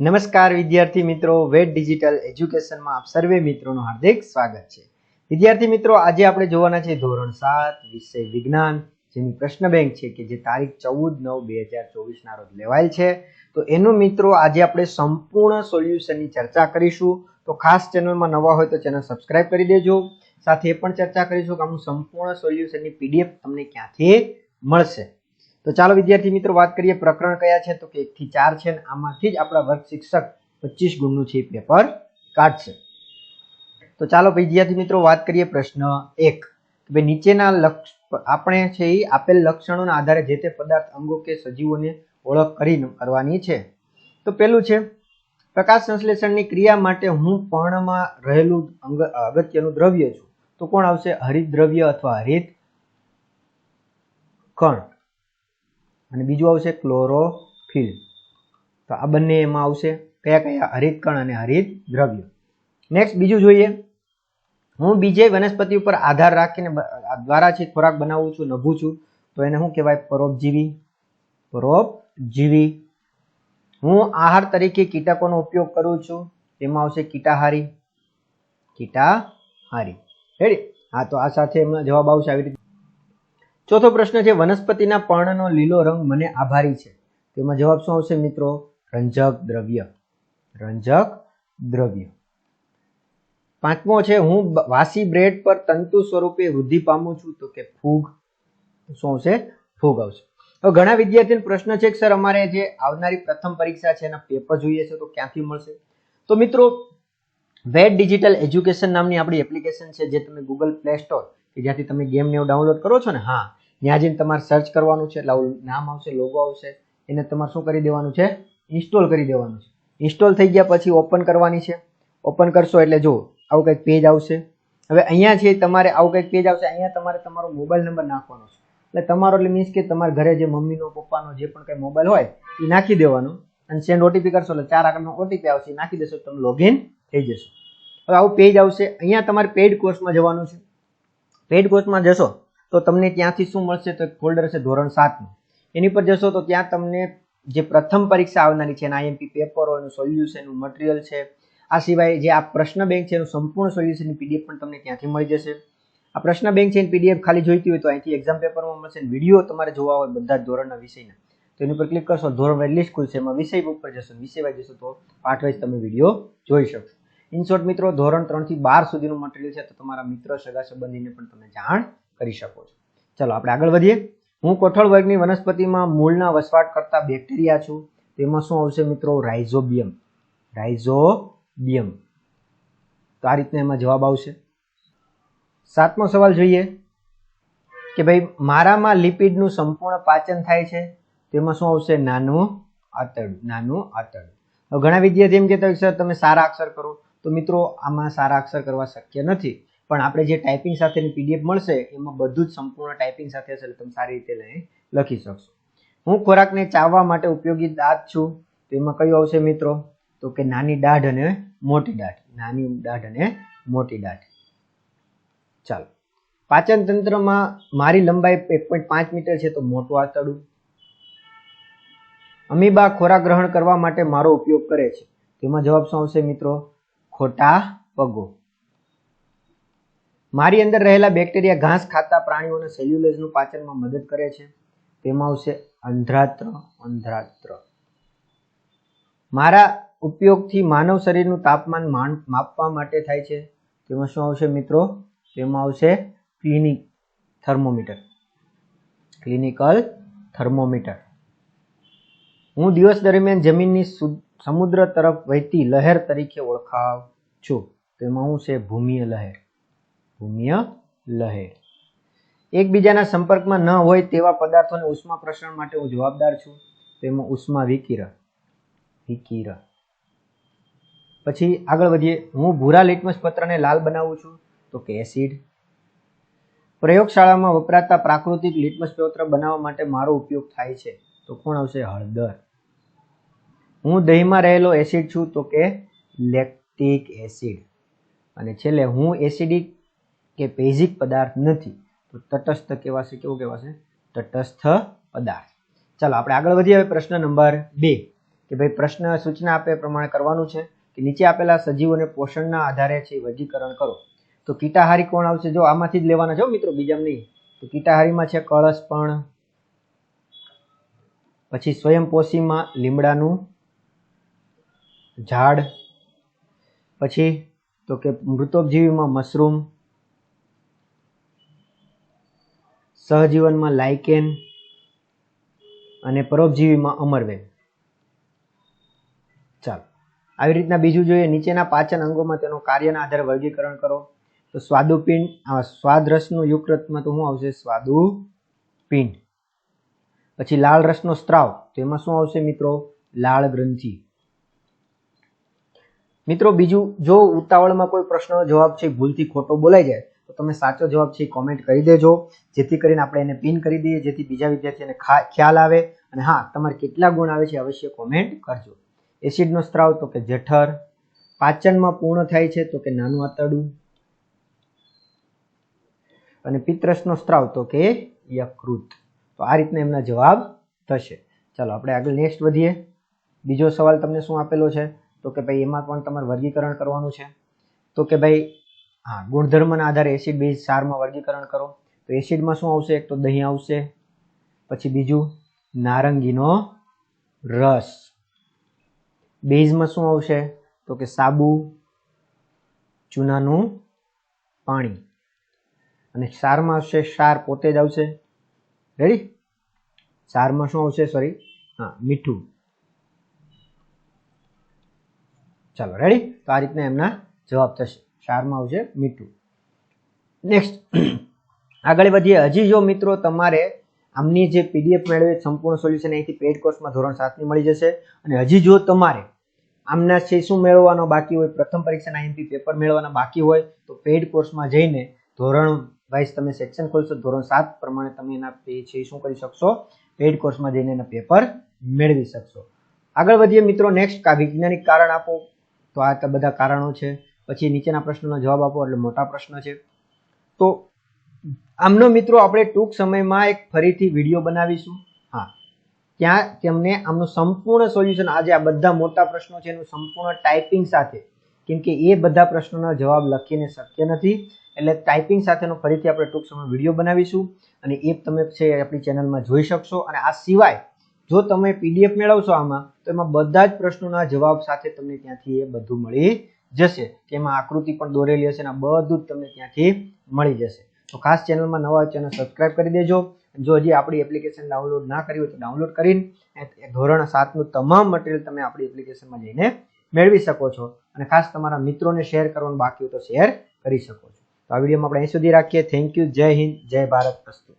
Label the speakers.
Speaker 1: નમસ્કાર વિદ્યાર્થી મિત્રો વેટ ડિજિટલ એજ્યુકેશનમાં આપ સર્વે મિત્રોનું હાર્દિક સ્વાગત છે. વિદ્યાર્થી મિત્રો, આજે આપણે જોવાના છે ધોરણ સાત, વિષય વિજ્ઞાન, જેની પ્રશ્ન બેંક છે કે જે તારીખ ચૌદ નવ બે હજાર ચોવીસના રોજ લેવાયેલ છે. તો એનું મિત્રો, આજે આપણે સંપૂર્ણ સોલ્યુશનની ચર્ચા કરીશું. તો ખાસ ચેનલમાં નવા હોય તો ચેનલ સબસ્ક્રાઇબ કરી દેજો. સાથે એ પણ ચર્ચા કરીશું કે આનું સંપૂર્ણ સોલ્યુશનની પીડીએફ તમને ક્યાંથી મળશે. તો ચાલો વિદ્યાર્થી મિત્રો, વાત કરીએ પ્રકરણ કયા છે? તો કે એક થી ચાર છે અને આમાંથી જ આપણા વર્ગ શિક્ષક પચીસ ગુણનું છે પેપર કાઢશે. તો ચાલો વિદ્યાર્થી મિત્રો, વાત કરીએ પ્રશ્ન એક. ભાઈ નીચેના લક્ષ, આપણે છે એ આપેલ લક્ષણોના આધારે જે તે પદાર્થ અંગો કે સજીવોને ઓળખ કરી કરવાની છે. તો પેલું છે, પ્રકાશ સંશ્લેષણની ક્રિયા માટે હું પર્ણમાં રહેલું અંગ, અગત્યનું દ્રવ્ય છું. તો કોણ આવશે? હરિત દ્રવ્ય અથવા હરિત કણ. અને બીજું આવશે ક્લોરોફિલ. તો આ બંને એમાં આવશે કયા કયા? હરિત કણ અને હરિત દ્રવ્ય. નેક્સ્ટ બીજું જોઈએ. હું બીજે વનસ્પતિ ઉપર આધાર રાખીને દ્વારા છે ખોરાક બનાવું છું, નભું છું, તો એને શું કહેવાય? પરોપજીવી. પરોપજીવી. હું આહાર તરીકે કીટકોનો ઉપયોગ કરું છું. તેમાં આવશે કીટાહારી. કીટાહારી. રેડી હા, તો આ સાથે એમાં જવાબ આવશે આવી રીતે. ચોથો પ્રશ્ન છે, વનસ્પતિના પર્ણનો લીલો રંગ મને આભારી છે. તેમાં જવાબ શું આવશે મિત્રો? રંજક દ્રવ્ય. રંજક દ્રવ્ય. પાંચમો છે, હું વાસી બ્રેડ પર તંતુ સ્વરૂપે વૃદ્ધિ પામું છું, તો કે ફૂગ. શું આવશે? ફૂગ આવશે. હવે ઘણા વિદ્યાર્થીનો પ્રશ્ન છે કે, સર, અમારે જે આવનારી પ્રથમ પરીક્ષા છે, એના પેપર જોઈએ છે, તો ક્યાંથી મળશે? તો મિત્રો વેટ ડિજિટલ એજ્યુકેશન નામની આપણી એપ્લિકેશન છે, જે તમે ગૂગલ પ્લે સ્ટોર કે જ્યાંથી તમે ગેમ ને એવું ડાઉનલોડ કરો છો ને, હા, ત્યાં જઈને તમારે સર્ચ કરવાનું છે, એટલે આવું નામ આવશે લોગો આવશે, એને તમારે શું કરી દેવાનું છે? ઇન્સ્ટોલ કરી દેવાનું છે. ઇન્સ્ટોલ થઈ ગયા પછી ઓપન કરવાની છે. ઓપન કરશો એટલે જો આવું કંઈક પેજ આવશે. હવે અહીંયા છે તમારે આવું કંઈક પેજ આવશે, અહીંયા તમારે તમારો મોબાઈલ નંબર નાખવાનો છે. એટલે તમારો એટલે મીન્સ કે તમારા ઘરે જે મમ્મીનો, પપ્પાનો જે પણ કંઈ મોબાઈલ હોય, એ નાખી દેવાનો. અને સેન્ડ ઓટીપી કરશો એટલે ચાર આંકડાનો ઓટીપી આવશે નાખી દેશો, તમે લોગિન થઈ જશો. હવે આવું પેજ આવશે. અહીંયા તમારે પેઇડ કોર્સમાં જવાનું છે. પેઇડ કોર્સમાં જશો, તો તમને ત્યાંથી શું મળશે? તો ફોલ્ડર છે ધોરણ સાતનું. એની પર જશો તો ત્યાં તમને જે પ્રથમ પરીક્ષા આવનારી છે એના આઈએમપી પેપરો એનું સોલ્યુશનનું મટીરિયલ છે. આ સિવાય જે આ પ્રશ્ન બેંક છે એનું સંપૂર્ણ સોલ્યુશનની પીડીએફ પણ તમને ત્યાંથી મળી જશે. આ પ્રશ્ન બેંક છે એની પીડીએફ ખાલી જોઈતી હોય તો અહીંથી એક્ઝામ પેપરમાં મળશે વીડિયો તમારે જોવા હોય બધા જ ધોરણના વિષયના. તો એની પર ક્લિક કરશો, ધોરણ વાઇઝ સ્કૂલ છે એમાં વિષય ઉપર જશો, વિષય વાઇઝ જશો તો પાઠ વાઇઝ તમે વીડિયો જોઈ શકશો. ઇન મિત્રો, ધોરણ ત્રણથી બાર સુધીનું મટીરિયલ છે, તો તમારા મિત્ર, સગા સંબંધીને પણ તમે જાણ કરી શકો છો. ચલો, આપણે આગળ વધીએ. હું કોઠળ વર્ગની વનસ્પતિમાં મૂળના વસવાટ કરતા બેક્ટેરિયા છું. તેમાં શું આવશે મિત્રો? રાઇઝોબિયમ. રાઇઝોબિયમ. તો આ રીતના એમાં જવાબ આવશે. સાતમો સવાલ જોઈએ કે ભાઈ, મારામાં લિપિડનું સંપૂર્ણ પાચન થાય છે? તેમાં શું આવશે? નાનું આંતરડું. નાનું આંતરડું. ઘણા વિદ્યાર્થી એમ કહેતા હોય સર, તમે સારા અક્ષર કરો. તો મિત્રો, આમાં સારા અક્ષર કરવા શક્ય નથી. પણ આપણે જે ટાઈપિંગ સાથેની પીડીએફ મળશે, એમાં બધું જ સંપૂર્ણ ટાઈપિંગ સાથે હશે તમે સારી રીતે લઈ લખી શકશો. હું ખોરાકને ચાવવા માટે ઉપયોગી દાંત છું. તો એમાં કયું આવશે મિત્રો? તો કે નાની દાઢ અને મોટી દાઢ. નાની દાઢ અને મોટી દાઢ. ચાલો. પાચન તંત્રમાં મારી લંબાઈ એક પોઈન્ટ પાંચ મીટર છે તો મોટું આંતરડું. અમીબા ખોરાક ગ્રહણ કરવા માટે મારો ઉપયોગ કરે છે. તેમાં જવાબ શું આવશે મિત્રો? ખોટા પગો. મારી અંદર રહેલા બેક્ટેરિયા, ઘાસ ખાતા પ્રાણીઓના સેલ્યુલેઝનું પાચનમાં મદદ કરે છે. તેમાં આવશે અંધ્રાત્ર અંધ્રાત્ર. મારા ઉપયોગથી માનવ શરીરનું તાપમાન માન- માપવા માટે થાય છે. તેમાં શું આવશે મિત્રો? તેમાં આવશે ક્લિનિક થર્મોમીટર. Clinical thermometer. હું દિવસ દરમિયાન જમીનની સમુદ્ર તરફ વહેતી લહેર તરીકે ઓળખાવ છું. તેમાં હું છે ભૂમિય લહેર. ભૂમિય લહેર. એકબીજાના સંપર્કમાં ન હોય તેવા પદાર્થોને ઉષ્મા પ્રસરણ માટે હું જવાબદાર છું. તેમાં ઉષ્મા વિકિરણ વિકિરણ પછી આગળ વધીએ. હું ભૂરા લિટમસ પત્રને લાલ બનાવું છું. તો કે એસિડ. પ્રયોગશાળામાં વપરાતા પ્રાકૃતિક લિટમસ પત્ર બનાવવા માટે મારો ઉપયોગ થાય છે. તો કોણ આવશે? હળદર. હું દહીંમાં રહેલો એસિડ છું તો કે લેક્ટિક એસિડ અને છેલ્લે હું એસિડિક કે બેઝિક પદાર્થ નથી, તો તટસ્થ કહેવાશે કેવું કહેવાશે તટસ્થ પદાર્થ. ચાલો, આપણે આગળ વધીએ હવે પ્રશ્ન નંબર બે. કે ભાઈ, પ્રશ્ન સૂચના આપે પ્રમાણે કરવાનું છે કે નીચે આપેલા સજીવોને પોષણના આધારે છે વર્ગીકરણ કરો. તો કીટાહારી કોણ આવશે? જો આમાંથી જ લેવાના છો મિત્રો બીજા નહીં. તો કીટાહારીમાં છે કળશ પણ, પછી સ્વયંપોષીમાં લીમડાનું ઝાડ, પછી તો કે મૃતોપજીવીમાં મશરૂમ, સહજીવનમાં લાઇકેન અને પરોપજીવીમાં અમરવેલ. ચાલો, આવી રીતના બીજું જોઈએ. નીચેના પાચન અંગોમાં તેનો કાર્યના આધારે વર્ગીકરણ કરો. તો સ્વાદુપિંડ, આ સ્વાદરસનું યુક્રતમાં તો શું આવશે? સ્વાદુપિંડ. પછી લાળ રસનો સ્ત્રાવ, તો એમાં શું આવશે મિત્રો? લાળ ગ્રંથિ મિત્રો, બીજું, જો ઉતાવળમાં કોઈ પ્રશ્નનો જવાબ છે, ભૂલથી ખોટો બોલાઈ જાય, તો તમે સાચો જવાબ છે કોમેન્ટ કરી દેજો. જેથી કરીને આપણે એને પિન કરી દઈએ, જેથી બીજા વિદ્યાર્થીને ખા- ખ્યાલ આવે અને હા, તમારે કેટલા ગુણ આવે છે અવશ્ય કોમેન્ટ કરજો. એસિડનો સ્ત્રાવ તો કે જઠર, પાચનમાં પૂર્ણ થાય છે તો કે નાનું આતડું અને પિત્રસનો સ્ત્રાવ તો કે યકૃત. તો આ રીતના એમના જવાબ થશે. ચાલો, આપણે આગળ નેક્સ્ટ વધીએ. બીજો સવાલ તમને શું આપેલો છે? તો કે ભાઈ એમાં પણ તમારે વર્ગીકરણ કરવાનું છે. તો કે ભાઈ, હા, ગુણધર્મના આધારે એસિડ બેઝ સારમાં વર્ગીકરણ કરો. તો એસિડમાં શું આવશે? એક તો દહીં આવશે, પછી બીજું નારંગીનો રસ. બેઝમાં શું આવશે? તો કે સાબુ, ચૂનાનું પાણી. અને સારમાં આવશે સાર પોતે જ આવશે. રેડી સારમાં શું આવશે? સોરી હા, મીઠું. ચાલો રેડી તો આ રીતના એમના જવાબ થશે. શારમાં આવશે મીઠું. નેક્સ્ટ આગળ વધીએ. હજી જો મિત્રો તમારે આમની જે પીડીએફ મેળવે સંપૂર્ણ સોલ્યુશન અહીંથી પેડ કોર્સમાં ધોરણ સાતની મળી જશે. અને હજી જો તમારે આમના છે શું મેળવવાનો બાકી હોય, પ્રથમ પરીક્ષાના આઈએમપી પેપર મેળવવાના બાકી હોય, તો પેડ કોર્સમાં જઈને ધોરણ વાઇઝ તમે સેક્શન ખોલશો. ધોરણ સાત પ્રમાણે તમે એના છે શું કરી શકશો? પેડ કોર્સમાં જઈને એના પેપર મેળવી શકશો. આગળ વધીએ મિત્રો. નેક્સ્ટ વૈજ્ઞાનિક કારણ આપો. તો આ બધા કારણો છે. પછી નીચેના પ્રશ્નોનો જવાબ આપો, એટલે મોટા પ્રશ્ન છે. તો આમનો મિત્રો આપણે ટૂંક સમયમાં એક ફરીથી વીડિયો બનાવીશું. હા. ત્યાં તેમને આમનું સંપૂર્ણ સોલ્યુશન, આજે આ બધા મોટા પ્રશ્નો છે, એનું સંપૂર્ણ ટાઈપિંગ સાથે, કેમ કે એ બધા પ્રશ્નોના જવાબ લખીને શક્ય નથી. એટલે ટાઈપિંગ સાથેનો ફરીથી આપણે ટૂંક સમય વીડિયો બનાવીશું. અને એ તમે છે આપણી ચેનલમાં જોઈ શકશો. અને આ સિવાય જો તમે પીડીએફ મેળવશો આમાં, તો એમાં બધા જ પ્રશ્નોના જવાબ સાથે તમને ત્યાંથી એ બધું મળી જશે. કે એમાં આકૃતિ પણ દોરેલી હશે અને બધું જ તમને ત્યાંથી મળી જશે. તો ખાસ ચેનલમાં નવા ચેનલ સબસ્ક્રાઇબ કરી દેજો. જો હજી આપણી એપ્લિકેશન ડાઉનલોડ ના કરી હોય તો ડાઉનલોડ કરીને ધોરણ સાતનું તમામ મટીરિયલ તમે આપણી એપ્લિકેશનમાં જઈને મેળવી શકો છો. અને ખાસ તમારા મિત્રોને શેર કરવાનું બાકી હોય તો શેર કરી શકો છો. તો આ વિડીયોમાં આપણે અહીં સુધી રાખીએ. થેન્ક યુ જય હિન્દ. જય ભારત. પ્રસ્તુત